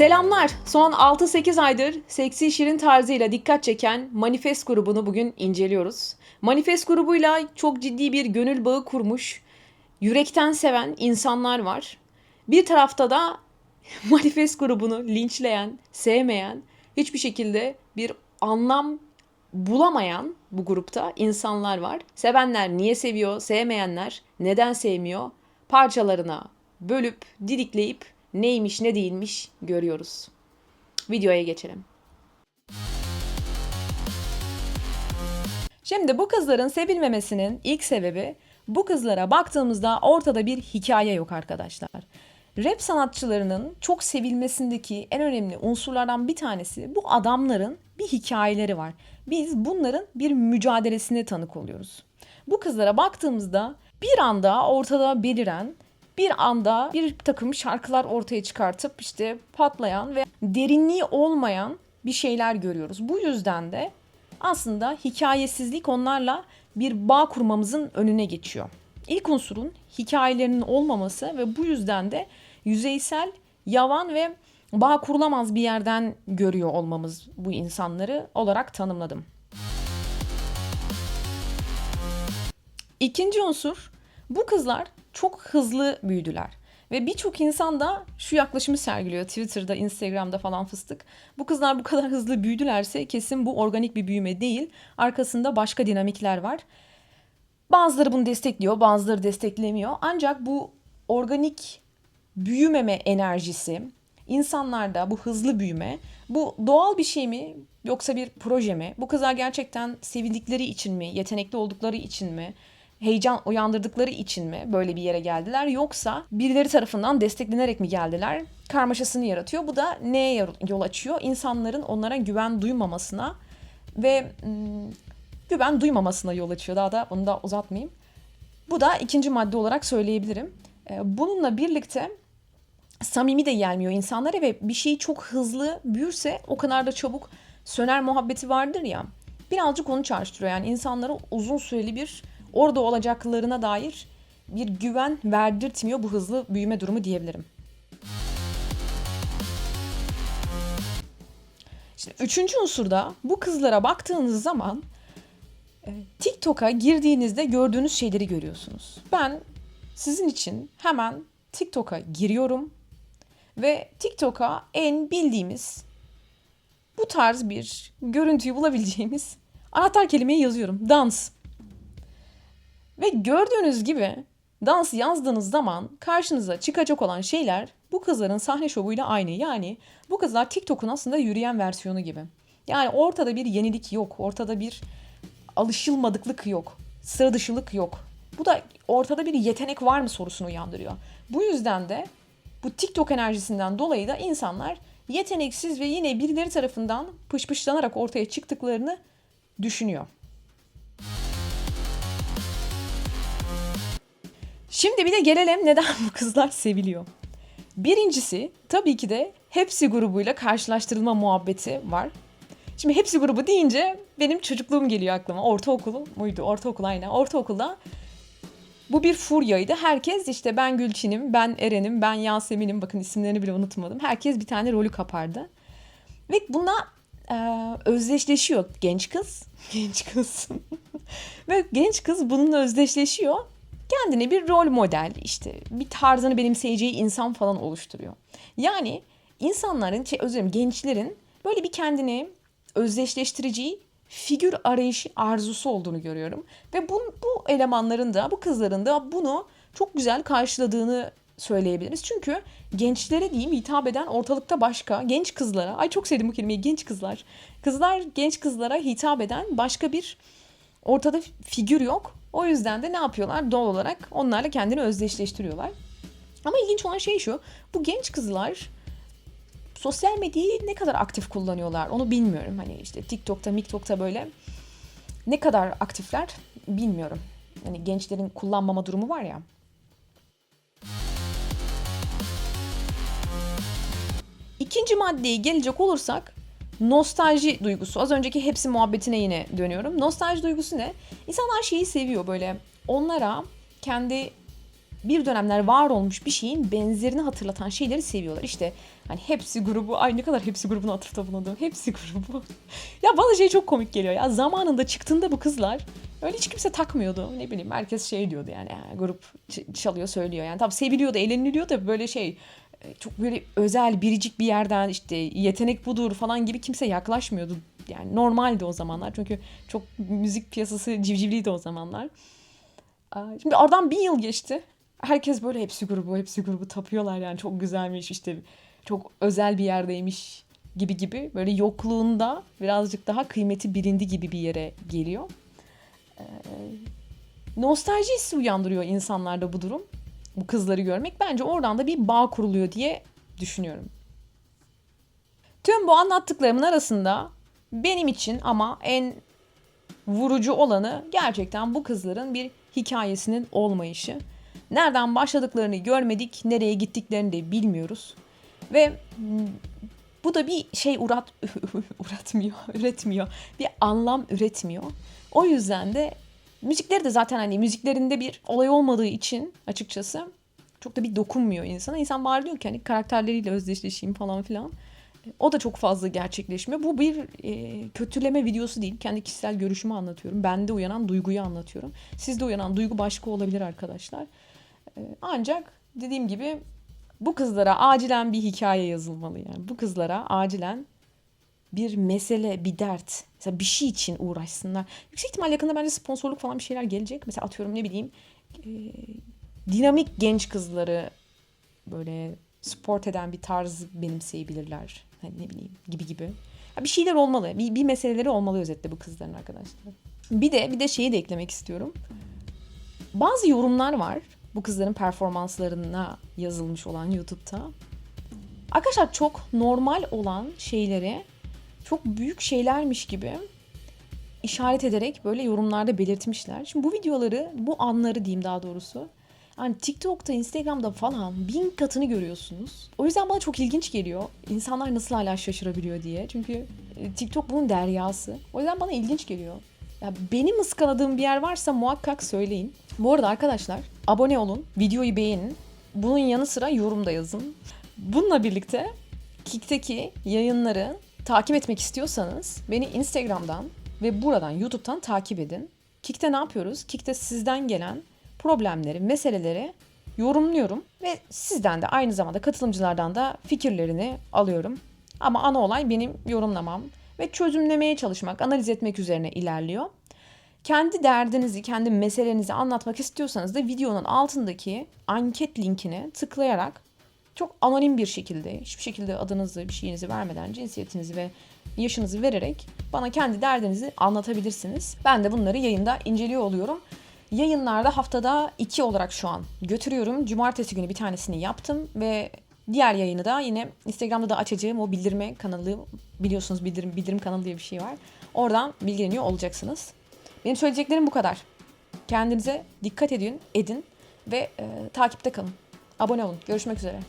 Selamlar. Son 6-8 aydır seksi şirin tarzıyla dikkat çeken Manifest grubunu bugün inceliyoruz. Manifest grubuyla çok ciddi bir gönül bağı kurmuş, yürekten seven insanlar var. Bir tarafta da Manifest grubunu linçleyen, sevmeyen, hiçbir şekilde bir anlam bulamayan bu grupta insanlar var. Sevenler niye seviyor, sevmeyenler neden sevmiyor? Parçalarına bölüp, didikleyip neymiş ne değilmiş görüyoruz. Videoya geçelim. Şimdi bu kızların sevilmemesinin ilk sebebi bu kızlara baktığımızda ortada bir hikaye yok arkadaşlar. Rap sanatçılarının çok sevilmesindeki en önemli unsurlardan bir tanesi bu adamların bir hikayeleri var. Biz bunların bir mücadelesine tanık oluyoruz. Bu kızlara baktığımızda bir anda ortada beliren bir anda bir takım şarkılar ortaya çıkartıp işte patlayan ve derinliği olmayan bir şeyler görüyoruz. Bu yüzden de aslında hikayesizlik onlarla bir bağ kurmamızın önüne geçiyor. İlk unsurun hikayelerinin olmaması ve bu yüzden de yüzeysel, yavan ve bağ kurulamaz bir yerden görüyor olmamız bu insanları olarak tanımladım. İkinci unsur bu kızlar çok hızlı büyüdüler. Ve birçok insan da şu yaklaşımı sergiliyor Twitter'da, Instagram'da falan fıstık. Bu kızlar bu kadar hızlı büyüdülerse kesin bu organik bir büyüme değil. Arkasında başka dinamikler var. Bazıları bunu destekliyor, bazıları desteklemiyor. Ancak bu organik büyümeme enerjisi, insanlarda bu hızlı büyüme, bu doğal bir şey mi yoksa bir proje mi? Bu kızlar gerçekten sevildikleri için mi, yetenekli oldukları için mi? Heyecan uyandırdıkları için mi böyle bir yere geldiler yoksa birileri tarafından desteklenerek mi geldiler? Karmaşasını yaratıyor. Bu da neye yol açıyor? İnsanların onlara güven duymamasına ve ım, güven duymamasına yol açıyor. Daha da bunu da uzatmayayım. Bu da ikinci madde olarak söyleyebilirim. Bununla birlikte samimi de gelmiyor insanlara ve bir şey çok hızlı büyürse o kadar da çabuk söner muhabbeti vardır ya. Birazcık onu çağrıştırıyor. Yani insanlara uzun süreli bir orada olacaklarına dair bir güven verdirtmiyor bu hızlı büyüme durumu diyebilirim. İşte üçüncü unsurda bu kızlara baktığınız zaman e, TikTok'a girdiğinizde gördüğünüz şeyleri görüyorsunuz. Ben sizin için hemen TikTok'a giriyorum ve TikTok'a en bildiğimiz bu tarz bir görüntüyü bulabileceğimiz anahtar kelimeyi yazıyorum. Dans. Ve gördüğünüz gibi dans yazdığınız zaman karşınıza çıkacak olan şeyler bu kızların sahne şovuyla aynı. Yani bu kızlar TikTok'un aslında yürüyen versiyonu gibi. Yani ortada bir yenilik yok. Ortada bir alışılmadıklık yok. Sıra dışılık yok. Bu da ortada bir yetenek var mı sorusunu uyandırıyor. Bu yüzden de bu TikTok enerjisinden dolayı da insanlar yeteneksiz ve yine birileri tarafından pışpışlanarak ortaya çıktıklarını düşünüyor. Şimdi bir de gelelim neden bu kızlar seviliyor. Birincisi tabii ki de hepsi grubuyla karşılaştırılma muhabbeti var. Şimdi hepsi grubu deyince benim çocukluğum geliyor aklıma. Ortaokul muydu? Ortaokul aynen. Ortaokulda bu bir furyaydı. Herkes işte ben Gülçin'im, ben Eren'im, ben Yasemin'im. Bakın isimlerini bile unutmadım. Herkes bir tane rolü kapardı. Ve buna e, özdeşleşiyor genç kız. Genç kız. Ve genç kız bununla özdeşleşiyor kendine bir rol model işte bir tarzını benimseyeceği insan falan oluşturuyor. Yani insanların, şey, özür dilerim gençlerin böyle bir kendini özdeşleştireceği figür arayışı arzusu olduğunu görüyorum. Ve bu, bu elemanların da bu kızların da bunu çok güzel karşıladığını söyleyebiliriz. Çünkü gençlere diyeyim hitap eden ortalıkta başka genç kızlara, ay çok sevdim bu kelimeyi genç kızlar. Kızlar genç kızlara hitap eden başka bir ortada figür yok. O yüzden de ne yapıyorlar? Doğal olarak onlarla kendini özdeşleştiriyorlar. Ama ilginç olan şey şu. Bu genç kızlar sosyal medyayı ne kadar aktif kullanıyorlar onu bilmiyorum. Hani işte TikTok'ta, MikTok'ta böyle ne kadar aktifler bilmiyorum. Hani gençlerin kullanmama durumu var ya. İkinci maddeye gelecek olursak nostalji duygusu. Az önceki hepsi muhabbetine yine dönüyorum. Nostalji duygusu ne? İnsanlar şeyi seviyor böyle onlara kendi bir dönemler var olmuş bir şeyin benzerini hatırlatan şeyleri seviyorlar. İşte hani hepsi grubu, ay ne kadar hepsi grubunu atıfta bulundum. Hepsi grubu. ya bana şey çok komik geliyor ya. Zamanında çıktığında bu kızlar öyle hiç kimse takmıyordu. Ne bileyim herkes şey diyordu yani, "Ha, grup çalıyor söylüyor yani. Tabii seviliyordu, eğleniliyor da böyle şey çok böyle özel biricik bir yerden işte yetenek budur falan gibi kimse yaklaşmıyordu. Yani normaldi o zamanlar çünkü çok müzik piyasası civcivliydi o zamanlar. Şimdi aradan bir yıl geçti. Herkes böyle hepsi grubu, hepsi grubu tapıyorlar yani çok güzelmiş işte çok özel bir yerdeymiş gibi gibi böyle yokluğunda birazcık daha kıymeti bilindi gibi bir yere geliyor. Ee, nostalji hissi uyandırıyor insanlarda bu durum. Bu kızları görmek bence oradan da bir bağ kuruluyor diye düşünüyorum. Tüm bu anlattıklarımın arasında benim için ama en vurucu olanı gerçekten bu kızların bir hikayesinin olmayışı. Nereden başladıklarını görmedik, nereye gittiklerini de bilmiyoruz. Ve bu da bir şey uğrat üretmiyor, üretmiyor. Bir anlam üretmiyor. O yüzden de müzikleri de zaten hani müziklerinde bir olay olmadığı için açıkçası çok da bir dokunmuyor insana. İnsan bari diyor ki hani karakterleriyle özdeşleşeyim falan filan. O da çok fazla gerçekleşmiyor. Bu bir e, kötüleme videosu değil. Kendi kişisel görüşümü anlatıyorum. Bende uyanan duyguyu anlatıyorum. Sizde uyanan duygu başka olabilir arkadaşlar. E, ancak dediğim gibi bu kızlara acilen bir hikaye yazılmalı yani. Bu kızlara acilen bir mesele, bir dert, mesela bir şey için uğraşsınlar. Yüksek ihtimal yakında bence sponsorluk falan bir şeyler gelecek. Mesela atıyorum ne bileyim e, dinamik genç kızları böyle sport eden bir tarz benimseyebilirler. Hani ne bileyim gibi gibi. Ya bir şeyler olmalı. Bir, bir meseleleri olmalı özetle bu kızların arkadaşlar. Bir de bir de şeyi de eklemek istiyorum. Bazı yorumlar var bu kızların performanslarına yazılmış olan YouTube'da. Arkadaşlar çok normal olan şeyleri çok büyük şeylermiş gibi işaret ederek böyle yorumlarda belirtmişler. Şimdi bu videoları, bu anları diyeyim daha doğrusu. Yani TikTok'ta, Instagram'da falan bin katını görüyorsunuz. O yüzden bana çok ilginç geliyor. İnsanlar nasıl hala şaşırabiliyor diye. Çünkü e, TikTok bunun deryası. O yüzden bana ilginç geliyor. Ya benim ıskaladığım bir yer varsa muhakkak söyleyin. Bu arada arkadaşlar abone olun, videoyu beğenin. Bunun yanı sıra yorum da yazın. Bununla birlikte Kik'teki yayınları takip etmek istiyorsanız beni Instagram'dan ve buradan YouTube'dan takip edin. Kik'te ne yapıyoruz? Kik'te sizden gelen problemleri, meseleleri yorumluyorum ve sizden de aynı zamanda katılımcılardan da fikirlerini alıyorum. Ama ana olay benim yorumlamam ve çözümlemeye çalışmak, analiz etmek üzerine ilerliyor. Kendi derdinizi, kendi meselenizi anlatmak istiyorsanız da videonun altındaki anket linkine tıklayarak çok anonim bir şekilde, hiçbir şekilde adınızı, bir şeyinizi vermeden, cinsiyetinizi ve yaşınızı vererek bana kendi derdinizi anlatabilirsiniz. Ben de bunları yayında inceliyor oluyorum. Yayınlarda haftada iki olarak şu an götürüyorum. Cumartesi günü bir tanesini yaptım ve diğer yayını da yine Instagram'da da açacağım o bildirme kanalı biliyorsunuz bildirim bildirim kanalı diye bir şey var. Oradan bilgileniyor olacaksınız. Benim söyleyeceklerim bu kadar. Kendinize dikkat edin, edin ve e, takipte kalın. Abone olun. Görüşmek üzere.